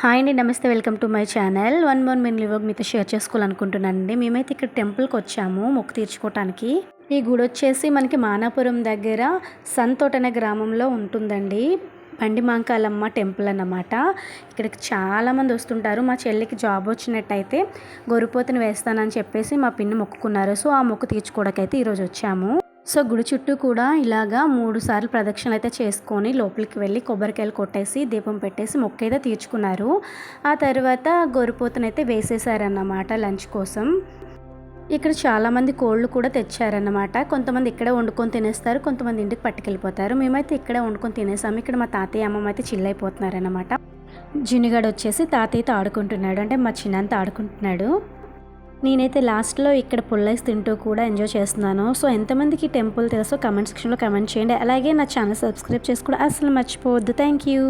Hi అండి నమస్తే welcome to my channel. One more men లివోగ్ మీతో షేర్ చేసుకోవాలనుకుంటున్నానండి. మేమైతే ఇక్కడ టెంపుల్కి వచ్చాము మొక్కు తీర్చుకోవటానికి ఈ గుడి వచ్చేసి మనకి మానాపురం దగ్గర సంతోట అనే గ్రామంలో ఉంటుందండి. బండి మాంకాలమ్మ టెంపుల్ అన్నమాట. ఇక్కడికి చాలామంది వస్తుంటారు. మా చెల్లికి జాబ్ వచ్చినట్టయితే గొరిపోతని వేస్తానని చెప్పేసి మా పిన్ని మొక్కుకున్నారు. సో ఆ మొక్కు తీర్చుకోవడానికి అయితే ఈరోజు వచ్చాము. సో గుడి చుట్టూ కూడా ఇలాగా మూడు సార్లు ప్రదక్షిణలు అయితే చేసుకొని లోపలికి వెళ్ళి కొబ్బరికాయలు కొట్టేసి దీపం పెట్టేసి మొక్క అయితే తీర్చుకున్నారు. ఆ తర్వాత గొరిపోతనైతే వేసేసారన్నమాట లంచ్ కోసం. ఇక్కడ చాలామంది కోళ్ళు కూడా తెచ్చారన్నమాట. కొంతమంది ఇక్కడే వండుకొని తినేస్తారు కొంతమంది ఇంటికి పట్టుకెళ్ళిపోతారు. మేమైతే ఇక్కడే వండుకొని తినేసాము. ఇక్కడ మా తాతయ్య అమ్మమ్మ అయితే చిల్లైపోతున్నారన్నమాట జినిగాడు వచ్చేసి తాతయ్యతో ఆడుకుంటున్నాడు. అంటే మా చిన్నంత ఆడుకుంటున్నాడు. నేనైతే లాస్ట్లో ఇక్కడ పుల్లైస్ తింటూ కూడా ఎంజాయ్ చేస్తున్నాను. సో ఎంతమందికి టెంపుల్ తెలుసో కమెంట్ సెక్షన్లో కమెంట్ చేయండి. అలాగే నా ఛానల్ సబ్స్క్రైబ్ చేసుకోవడం అసలు మర్చిపోవద్దు. Thank you.